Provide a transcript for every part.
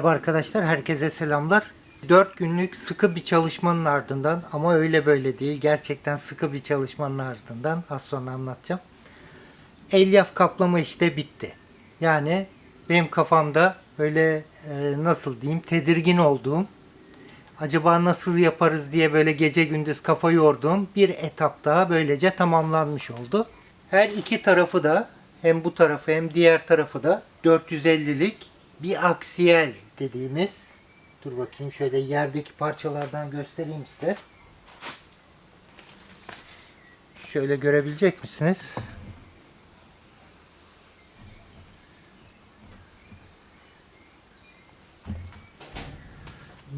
Merhaba arkadaşlar, herkese selamlar. 4 günlük sıkı bir çalışmanın ardından ama öyle böyle değil, gerçekten sıkı bir çalışmanın ardından az sonra anlatacağım. Elyaf kaplama işte bitti. Yani benim kafamda böyle e, nasıl diyeyim tedirgin olduğum, acaba nasıl yaparız diye böyle gece gündüz kafa yorduğum bir etap daha böylece tamamlanmış oldu. Her iki tarafı da hem bu tarafı hem diğer tarafı da 450'lik bir aksiyel dediğimiz dur bakayım şöyle yerdeki parçalardan göstereyim size. Şöyle görebilecek misiniz?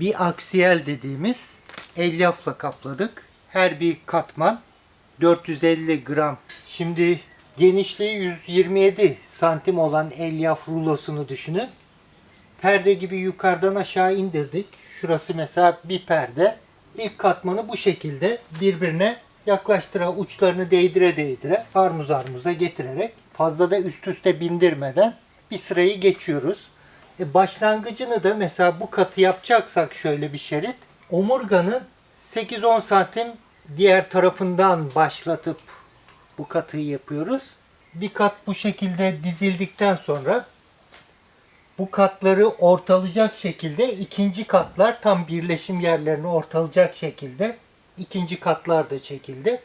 bir aksiyel dediğimiz elyafla kapladık. Her bir katman 450 gram. Şimdi genişliği 127 santim olan elyaf rulosunu düşünün. Perde gibi yukarıdan aşağı indirdik. Şurası mesela bir perde. İlk katmanı bu şekilde birbirine yaklaştıra uçlarını değdire değdire armuz armuza getirerek fazla da üst üste bindirmeden bir sırayı geçiyoruz. E başlangıcını da mesela bu katı yapacaksak şöyle bir şerit omurganın 8-10 santim diğer tarafından başlatıp bu katıyı yapıyoruz. Bir kat bu şekilde dizildikten sonra bu katları ortalayacak şekilde ikinci katlar tam birleşim yerlerini ortalayacak şekilde ikinci katlar da çekildi.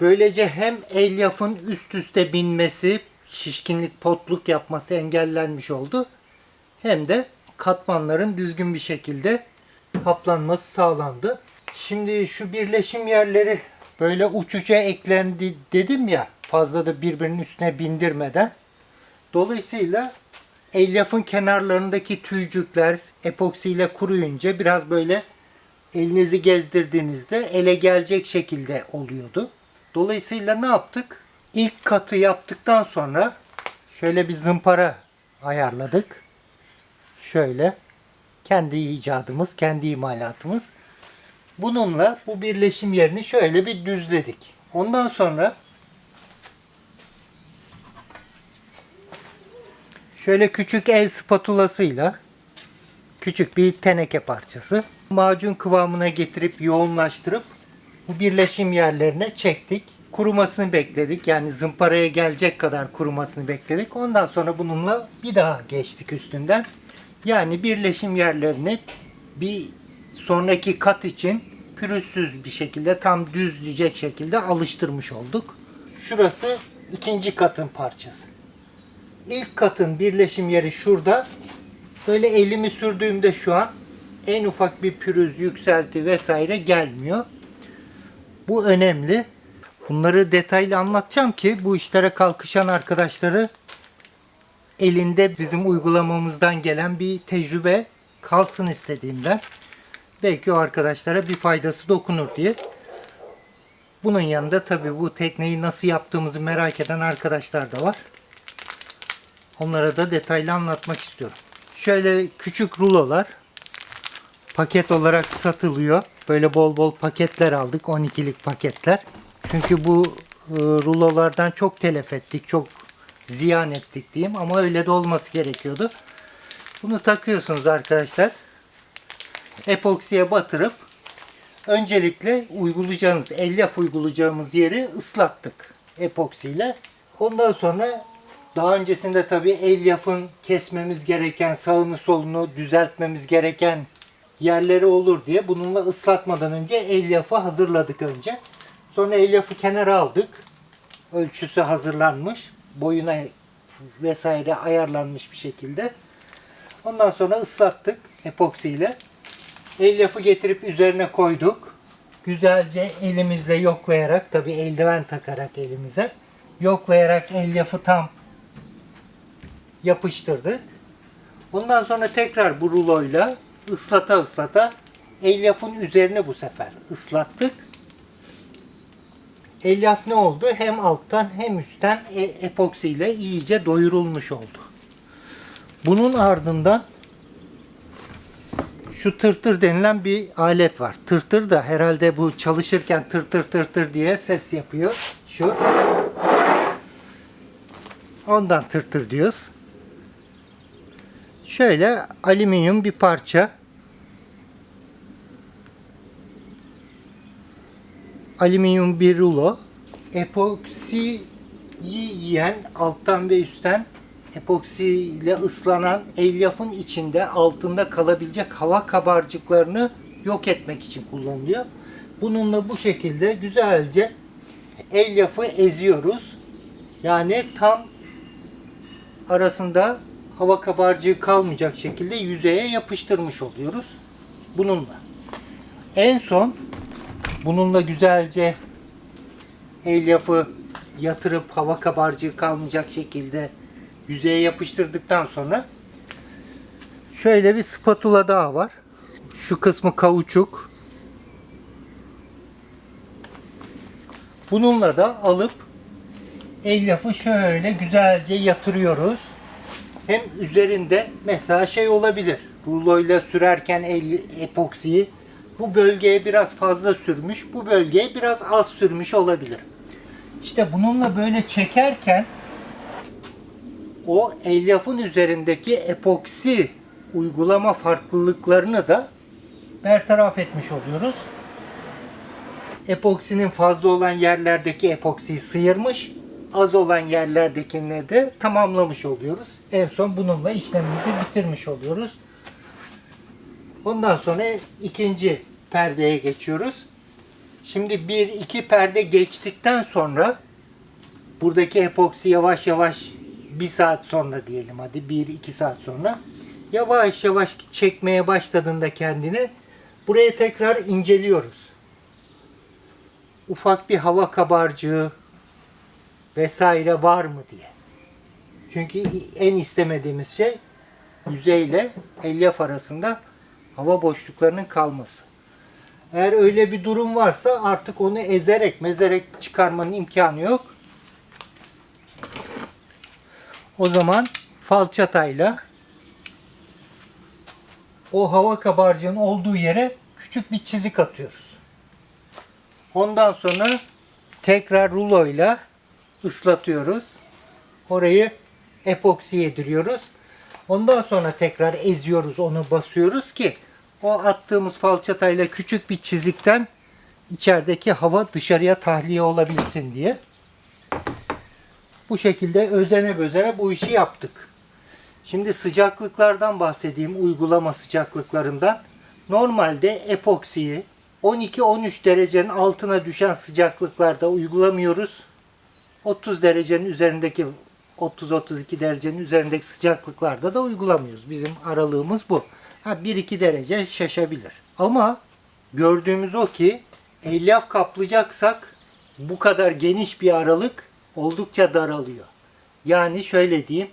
Böylece hem elyafın üst üste binmesi, şişkinlik, potluk yapması engellenmiş oldu. Hem de katmanların düzgün bir şekilde kaplanması sağlandı. Şimdi şu birleşim yerleri böyle uç uca eklendi dedim ya fazla da birbirinin üstüne bindirmeden. Dolayısıyla elyafın kenarlarındaki tüycükler epoksiyle kuruyunca biraz böyle elinizi gezdirdiğinizde ele gelecek şekilde oluyordu. Dolayısıyla ne yaptık? İlk katı yaptıktan sonra şöyle bir zımpara ayarladık. Şöyle kendi icadımız, kendi imalatımız. Bununla bu birleşim yerini şöyle bir düzledik. Ondan sonra şöyle küçük el spatulasıyla küçük bir teneke parçası macun kıvamına getirip yoğunlaştırıp bu birleşim yerlerine çektik. Kurumasını bekledik. Yani zımparaya gelecek kadar kurumasını bekledik. Ondan sonra bununla bir daha geçtik üstünden. Yani birleşim yerlerini bir sonraki kat için pürüzsüz bir şekilde tam düzleyecek şekilde alıştırmış olduk. Şurası ikinci katın parçası. İlk katın birleşim yeri şurada. Böyle elimi sürdüğümde şu an en ufak bir pürüz, yükselti vesaire gelmiyor. Bu önemli. Bunları detaylı anlatacağım ki bu işlere kalkışan arkadaşları elinde bizim uygulamamızdan gelen bir tecrübe kalsın istediğimden. Belki o arkadaşlara bir faydası dokunur diye. Bunun yanında tabi bu tekneyi nasıl yaptığımızı merak eden arkadaşlar da var. Onlara da detaylı anlatmak istiyorum. Şöyle küçük rulolar paket olarak satılıyor. Böyle bol bol paketler aldık. 12'lik paketler. Çünkü bu e, rulolardan çok telef ettik. Çok ziyan ettik diyeyim. Ama öyle de olması gerekiyordu. Bunu takıyorsunuz arkadaşlar. Epoksiye batırıp öncelikle uygulayacağınız, elyaf uygulayacağımız yeri ıslattık epoksiyle. Ondan sonra daha öncesinde tabii elyafın kesmemiz gereken, sağını solunu düzeltmemiz gereken yerleri olur diye bununla ıslatmadan önce elyafı hazırladık önce. Sonra elyafı kenara aldık. Ölçüsü hazırlanmış. Boyuna vesaire ayarlanmış bir şekilde. Ondan sonra ıslattık epoksiyle. Elyafı getirip üzerine koyduk. Güzelce elimizle yoklayarak tabi eldiven takarak elimize yoklayarak elyafı tam yapıştırdık. Ondan sonra tekrar bu ruloyla ıslata ıslata elyafın üzerine bu sefer ıslattık. Elyaf ne oldu? Hem alttan hem üstten e epoksi ile iyice doyurulmuş oldu. Bunun ardından şu tırtır denilen bir alet var. Tırtır da herhalde bu çalışırken tırtır tırtır diye ses yapıyor. Şu. Ondan tırtır diyoruz. Şöyle alüminyum bir parça. Alüminyum bir rulo. Epoksiyi yiyen alttan ve üstten epoksi ile ıslanan elyafın içinde altında kalabilecek hava kabarcıklarını yok etmek için kullanılıyor. Bununla bu şekilde güzelce elyafı eziyoruz. Yani tam arasında hava kabarcığı kalmayacak şekilde yüzeye yapıştırmış oluyoruz. Bununla. En son bununla güzelce elyafı yatırıp hava kabarcığı kalmayacak şekilde yüzeye yapıştırdıktan sonra şöyle bir spatula daha var. Şu kısmı kauçuk. Bununla da alıp elyafı şöyle güzelce yatırıyoruz. Hem üzerinde mesela şey olabilir. Ruloyla sürerken el, epoksiyi bu bölgeye biraz fazla sürmüş, bu bölgeye biraz az sürmüş olabilir. İşte bununla böyle çekerken o elyafın üzerindeki epoksi uygulama farklılıklarını da bertaraf etmiş oluyoruz. Epoksinin fazla olan yerlerdeki epoksiyi sıyırmış, az olan yerlerdekini de tamamlamış oluyoruz. En son bununla işlemimizi bitirmiş oluyoruz. Ondan sonra ikinci perdeye geçiyoruz. Şimdi bir iki perde geçtikten sonra buradaki epoksi yavaş yavaş bir saat sonra diyelim hadi bir iki saat sonra yavaş yavaş çekmeye başladığında kendini buraya tekrar inceliyoruz. Ufak bir hava kabarcığı vesaire var mı diye. Çünkü en istemediğimiz şey yüzeyle elyaf arasında hava boşluklarının kalması. Eğer öyle bir durum varsa artık onu ezerek mezerek çıkarmanın imkanı yok. O zaman falçatayla o hava kabarcığının olduğu yere küçük bir çizik atıyoruz. Ondan sonra tekrar ruloyla ıslatıyoruz. Orayı epoksi yediriyoruz. Ondan sonra tekrar eziyoruz, onu basıyoruz ki o attığımız falçatayla küçük bir çizikten içerideki hava dışarıya tahliye olabilsin diye. Bu şekilde özene bözene bu işi yaptık. Şimdi sıcaklıklardan bahsedeyim, uygulama sıcaklıklarından. Normalde epoksiyi 12-13 derecenin altına düşen sıcaklıklarda uygulamıyoruz. 30 derecenin üzerindeki 30-32 derecenin üzerindeki sıcaklıklarda da uygulamıyoruz. Bizim aralığımız bu. Ha 1-2 derece şaşabilir. Ama gördüğümüz o ki elyaf kaplayacaksak bu kadar geniş bir aralık oldukça daralıyor. Yani şöyle diyeyim.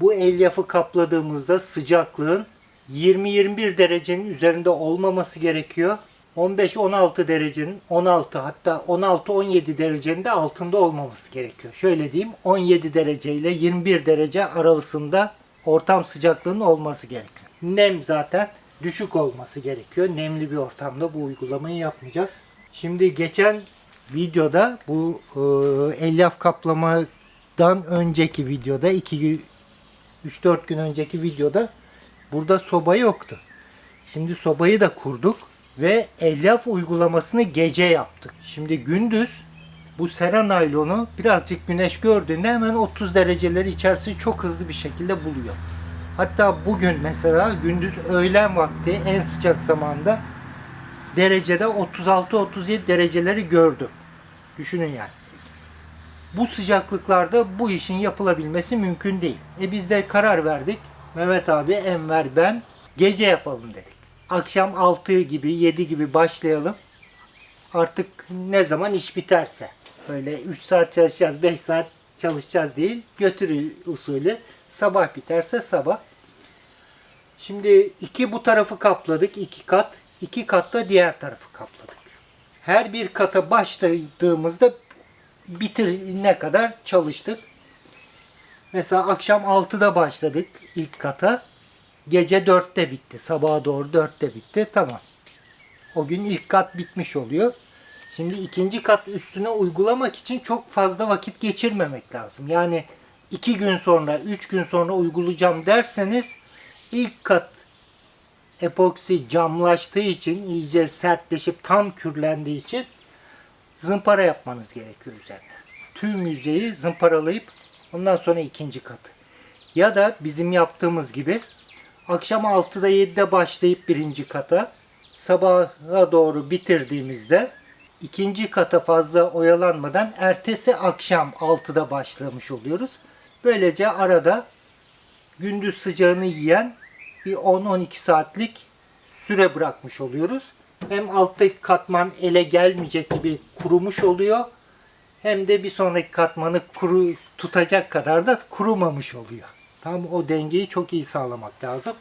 Bu elyafı kapladığımızda sıcaklığın 20-21 derecenin üzerinde olmaması gerekiyor. 15-16 derecenin 16 hatta 16-17 derecenin de altında olmaması gerekiyor. Şöyle diyeyim 17 derece ile 21 derece aralığında ortam sıcaklığının olması gerekiyor. Nem zaten düşük olması gerekiyor. Nemli bir ortamda bu uygulamayı yapmayacağız. Şimdi geçen videoda bu e, elyaf kaplamadan önceki videoda 2 gün 3-4 gün önceki videoda burada soba yoktu. Şimdi sobayı da kurduk ve elyaf uygulamasını gece yaptık. Şimdi gündüz bu sera naylonu birazcık güneş gördüğünde hemen 30 dereceleri içerisi çok hızlı bir şekilde buluyor. Hatta bugün mesela gündüz öğlen vakti en sıcak zamanda derecede 36-37 dereceleri gördüm. Düşünün yani. Bu sıcaklıklarda bu işin yapılabilmesi mümkün değil. E biz de karar verdik. Mehmet abi, Enver, ben gece yapalım dedik. Akşam 6 gibi, 7 gibi başlayalım. Artık ne zaman iş biterse. Böyle 3 saat çalışacağız, 5 saat çalışacağız değil. Götürü usulü. Sabah biterse sabah. Şimdi iki bu tarafı kapladık, iki kat. iki katta diğer tarafı kapladık. Her bir kata başladığımızda bitirine kadar çalıştık. Mesela akşam 6'da başladık ilk kata. Gece 4'te bitti. Sabaha doğru 4'te bitti. Tamam. O gün ilk kat bitmiş oluyor. Şimdi ikinci kat üstüne uygulamak için çok fazla vakit geçirmemek lazım. Yani iki gün sonra, üç gün sonra uygulayacağım derseniz ilk kat epoksi camlaştığı için iyice sertleşip tam kürlendiği için zımpara yapmanız gerekiyor üzerine. Tüm yüzeyi zımparalayıp ondan sonra ikinci katı. Ya da bizim yaptığımız gibi akşam 6'da 7'de başlayıp birinci kata sabaha doğru bitirdiğimizde ikinci kata fazla oyalanmadan ertesi akşam 6'da başlamış oluyoruz. Böylece arada gündüz sıcağını yiyen bir 10-12 saatlik süre bırakmış oluyoruz. Hem alttaki katman ele gelmeyecek gibi kurumuş oluyor. Hem de bir sonraki katmanı kuru tutacak kadar da kurumamış oluyor. Tam o dengeyi çok iyi sağlamak lazım.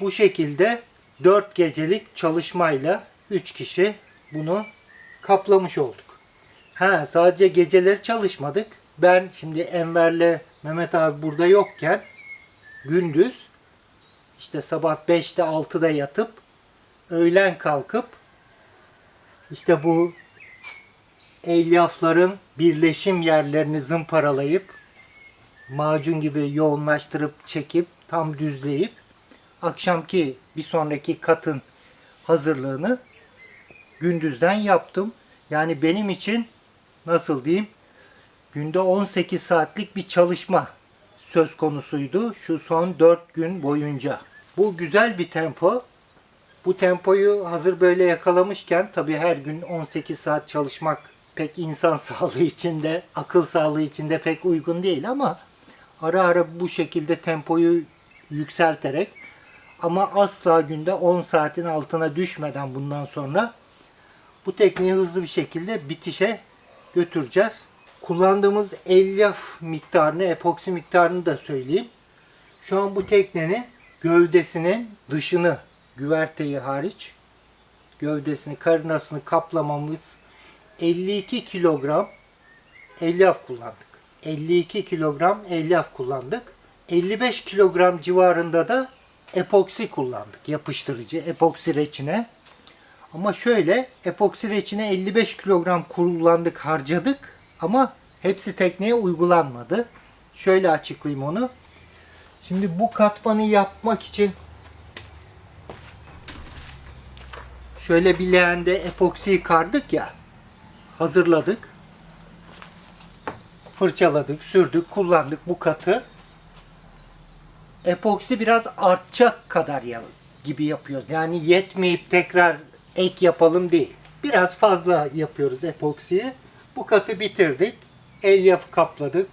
Bu şekilde 4 gecelik çalışmayla 3 kişi bunu kaplamış olduk. Ha sadece geceleri çalışmadık. Ben şimdi Enver'le Mehmet abi burada yokken gündüz işte sabah 5'te 6'da yatıp öğlen kalkıp işte bu elyafların birleşim yerlerini zımparalayıp macun gibi yoğunlaştırıp çekip tam düzleyip akşamki bir sonraki katın hazırlığını gündüzden yaptım. Yani benim için nasıl diyeyim günde 18 saatlik bir çalışma söz konusuydu şu son 4 gün boyunca. Bu güzel bir tempo. Bu tempoyu hazır böyle yakalamışken tabii her gün 18 saat çalışmak pek insan sağlığı için de akıl sağlığı için de pek uygun değil ama ara ara bu şekilde tempoyu yükselterek ama asla günde 10 saatin altına düşmeden bundan sonra bu tekniği hızlı bir şekilde bitişe götüreceğiz. Kullandığımız elyaf miktarını, epoksi miktarını da söyleyeyim. Şu an bu teknenin gövdesinin dışını, güverteyi hariç, gövdesini, karınasını kaplamamız 52 kilogram elyaf kullandık. 52 kilogram elyaf kullandık. 55 kilogram civarında da epoksi kullandık. Yapıştırıcı, epoksi reçine. Ama şöyle epoksi reçine 55 kilogram kullandık, harcadık ama hepsi tekneye uygulanmadı. Şöyle açıklayayım onu. Şimdi bu katmanı yapmak için şöyle bir leğende epoksiyi kardık ya hazırladık. Fırçaladık, sürdük, kullandık bu katı. Epoksi biraz artacak kadar ya, gibi yapıyoruz. Yani yetmeyip tekrar ek yapalım değil. Biraz fazla yapıyoruz epoksiyi. Bu katı bitirdik. Elyaf kapladık.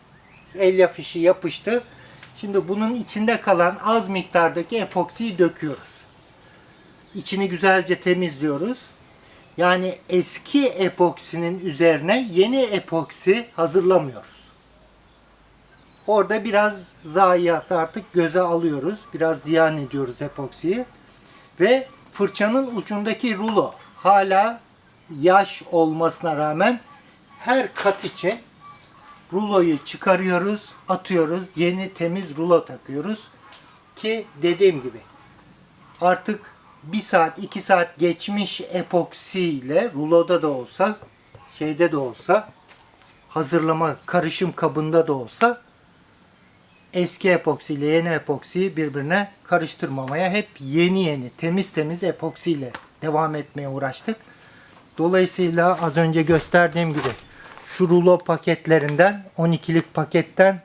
Elyaf işi yapıştı. Şimdi bunun içinde kalan az miktardaki epoksiyi döküyoruz. İçini güzelce temizliyoruz. Yani eski epoksinin üzerine yeni epoksi hazırlamıyoruz. Orada biraz zayiat artık göze alıyoruz. Biraz ziyan ediyoruz epoksiyi. Ve fırçanın ucundaki rulo hala yaş olmasına rağmen her kat için ruloyu çıkarıyoruz, atıyoruz. Yeni temiz rulo takıyoruz. Ki dediğim gibi artık bir saat, iki saat geçmiş epoksiyle ruloda da olsa, şeyde de olsa, hazırlama karışım kabında da olsa eski epoksi ile yeni epoksiyi birbirine karıştırmamaya hep yeni yeni temiz temiz epoksiyle devam etmeye uğraştık. Dolayısıyla az önce gösterdiğim gibi şu rulo paketlerinden 12'lik paketten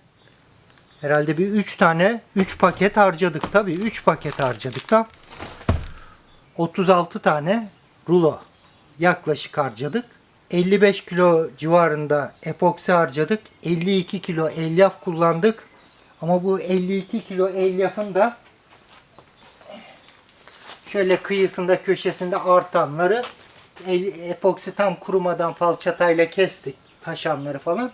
herhalde bir 3 tane 3 paket harcadık. Tabii 3 paket harcadık da 36 tane rulo yaklaşık harcadık. 55 kilo civarında epoksi harcadık. 52 kilo elyaf kullandık. Ama bu 52 kilo elyafın da şöyle kıyısında köşesinde artanları epoksi tam kurumadan falçatayla kestik taşanları falan.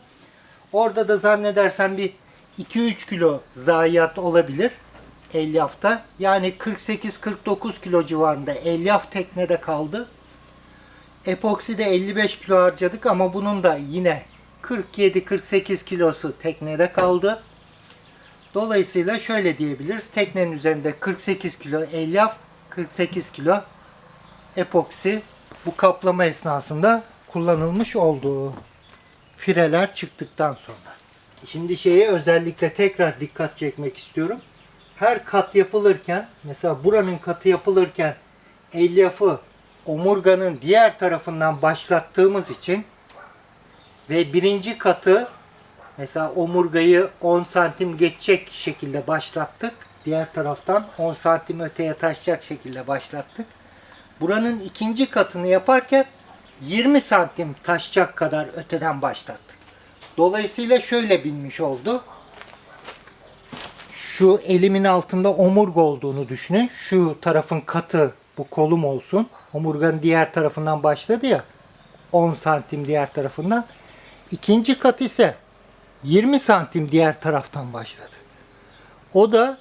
Orada da zannedersem bir 2-3 kilo zayiat olabilir elyafta. Yani 48-49 kilo civarında elyaf teknede kaldı. Epoksi de 55 kilo harcadık ama bunun da yine 47-48 kilosu teknede kaldı. Dolayısıyla şöyle diyebiliriz. Teknenin üzerinde 48 kilo elyaf, 48 kilo epoksi bu kaplama esnasında kullanılmış oldu. Fireler çıktıktan sonra. Şimdi şeye özellikle tekrar dikkat çekmek istiyorum. Her kat yapılırken mesela buranın katı yapılırken elyafı omurganın diğer tarafından başlattığımız için ve birinci katı mesela omurgayı 10 santim geçecek şekilde başlattık. Diğer taraftan 10 santim öteye taşacak şekilde başlattık. Buranın ikinci katını yaparken 20 santim taşacak kadar öteden başlattık. Dolayısıyla şöyle binmiş oldu. Şu elimin altında omurga olduğunu düşünün. Şu tarafın katı bu kolum olsun. Omurganın diğer tarafından başladı ya. 10 santim diğer tarafından. İkinci kat ise 20 santim diğer taraftan başladı. O da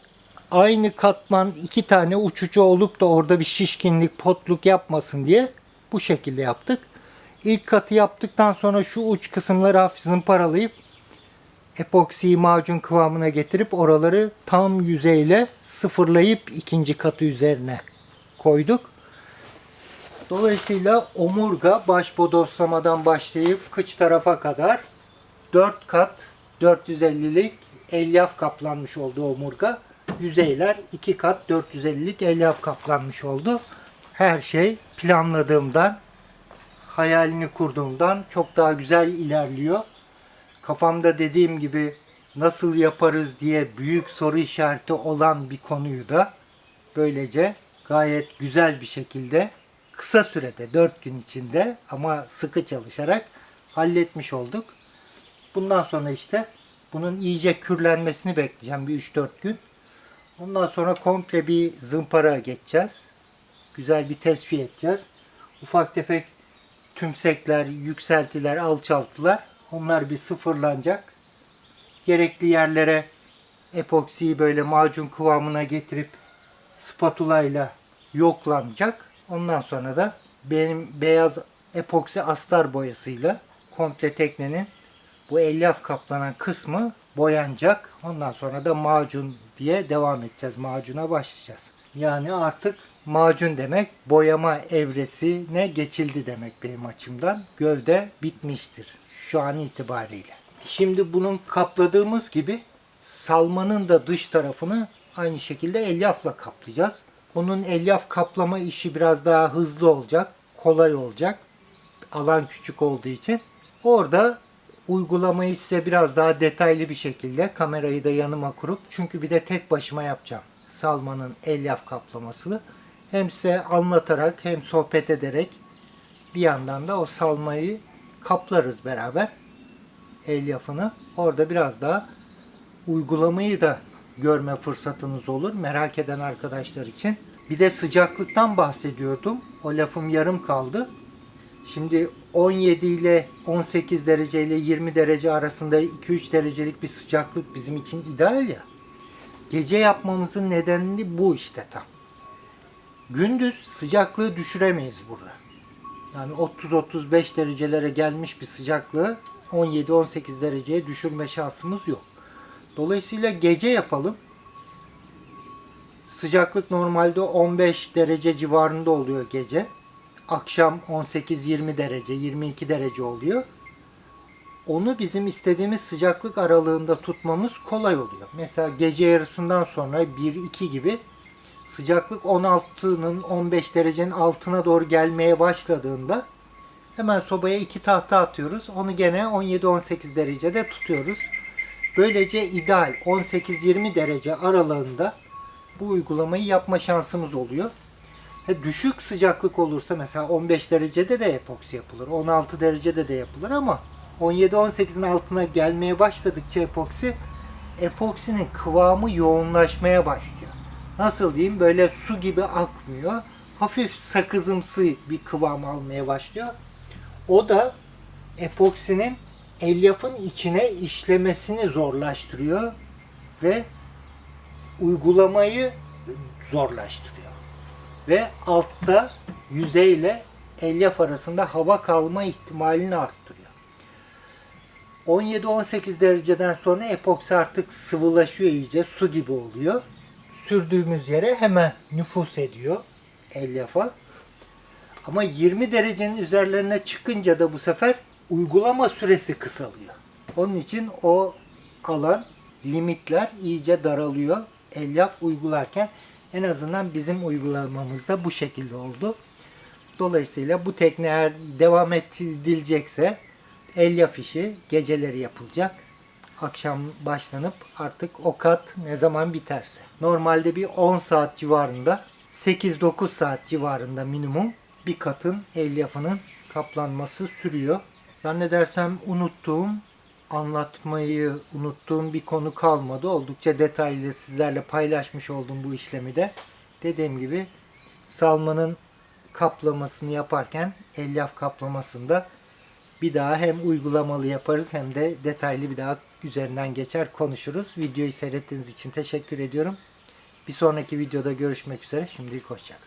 aynı katman iki tane uçucu olup da orada bir şişkinlik, potluk yapmasın diye bu şekilde yaptık. İlk katı yaptıktan sonra şu uç kısımları hafif zımparalayıp epoksiyi macun kıvamına getirip oraları tam yüzeyle sıfırlayıp ikinci katı üzerine koyduk. Dolayısıyla omurga baş bodoslamadan başlayıp kıç tarafa kadar 4 kat 450'lik elyaf kaplanmış oldu omurga. Yüzeyler 2 kat 450'lik elyaf kaplanmış oldu. Her şey planladığımdan, hayalini kurduğumdan çok daha güzel ilerliyor. Kafamda dediğim gibi nasıl yaparız diye büyük soru işareti olan bir konuyu da böylece gayet güzel bir şekilde kısa sürede 4 gün içinde ama sıkı çalışarak halletmiş olduk. Bundan sonra işte bunun iyice kürlenmesini bekleyeceğim bir 3-4 gün. Ondan sonra komple bir zımpara geçeceğiz. Güzel bir tesviye edeceğiz. Ufak tefek tümsekler, yükseltiler, alçaltılar onlar bir sıfırlanacak. Gerekli yerlere epoksiyi böyle macun kıvamına getirip spatula ile yoklanacak. Ondan sonra da benim beyaz epoksi astar boyasıyla komple teknenin bu elyaf kaplanan kısmı boyanacak. Ondan sonra da macun diye devam edeceğiz. Macuna başlayacağız. Yani artık macun demek boyama evresine geçildi demek benim açımdan. Gövde bitmiştir şu an itibariyle. Şimdi bunun kapladığımız gibi salmanın da dış tarafını aynı şekilde elyafla kaplayacağız. Onun elyaf kaplama işi biraz daha hızlı olacak, kolay olacak. Alan küçük olduğu için. Orada uygulamayı size biraz daha detaylı bir şekilde kamerayı da yanıma kurup çünkü bir de tek başıma yapacağım. Salmanın elyaf kaplamasını hem size anlatarak hem sohbet ederek bir yandan da o salmayı kaplarız beraber elyafını. Orada biraz daha uygulamayı da görme fırsatınız olur merak eden arkadaşlar için. Bir de sıcaklıktan bahsediyordum. O lafım yarım kaldı. Şimdi 17 ile 18 derece ile 20 derece arasında 2-3 derecelik bir sıcaklık bizim için ideal ya. Gece yapmamızın nedeni bu işte tam. Gündüz sıcaklığı düşüremeyiz burada. Yani 30-35 derecelere gelmiş bir sıcaklığı 17-18 dereceye düşürme şansımız yok. Dolayısıyla gece yapalım. Sıcaklık normalde 15 derece civarında oluyor gece. Akşam 18-20 derece, 22 derece oluyor. Onu bizim istediğimiz sıcaklık aralığında tutmamız kolay oluyor. Mesela gece yarısından sonra 1-2 gibi sıcaklık 16'nın 15 derecenin altına doğru gelmeye başladığında hemen sobaya iki tahta atıyoruz. Onu gene 17-18 derecede tutuyoruz. Böylece ideal 18-20 derece aralığında bu uygulamayı yapma şansımız oluyor. He, düşük sıcaklık olursa mesela 15 derecede de epoksi yapılır. 16 derecede de yapılır ama 17-18'in altına gelmeye başladıkça epoksi epoksinin kıvamı yoğunlaşmaya başlıyor. Nasıl diyeyim böyle su gibi akmıyor. Hafif sakızımsı bir kıvam almaya başlıyor. O da epoksinin elyafın içine işlemesini zorlaştırıyor ve uygulamayı zorlaştırıyor. Ve altta yüzeyle elyaf arasında hava kalma ihtimalini arttırıyor. 17-18 dereceden sonra epoksi artık sıvılaşıyor iyice su gibi oluyor. Sürdüğümüz yere hemen nüfus ediyor elyafa. Ama 20 derecenin üzerlerine çıkınca da bu sefer uygulama süresi kısalıyor. Onun için o alan, limitler iyice daralıyor. elyaf uygularken en azından bizim uygulamamızda bu şekilde oldu. Dolayısıyla bu tekne eğer devam edilecekse elyaf işi geceleri yapılacak. Akşam başlanıp artık o kat ne zaman biterse. Normalde bir 10 saat civarında 8-9 saat civarında minimum bir katın elyafının kaplanması sürüyor. Zannedersem unuttuğum, anlatmayı unuttuğum bir konu kalmadı. Oldukça detaylı sizlerle paylaşmış oldum bu işlemi de. Dediğim gibi salmanın kaplamasını yaparken elyaf kaplamasında bir daha hem uygulamalı yaparız hem de detaylı bir daha üzerinden geçer konuşuruz. Videoyu seyrettiğiniz için teşekkür ediyorum. Bir sonraki videoda görüşmek üzere. Şimdilik hoşçakalın.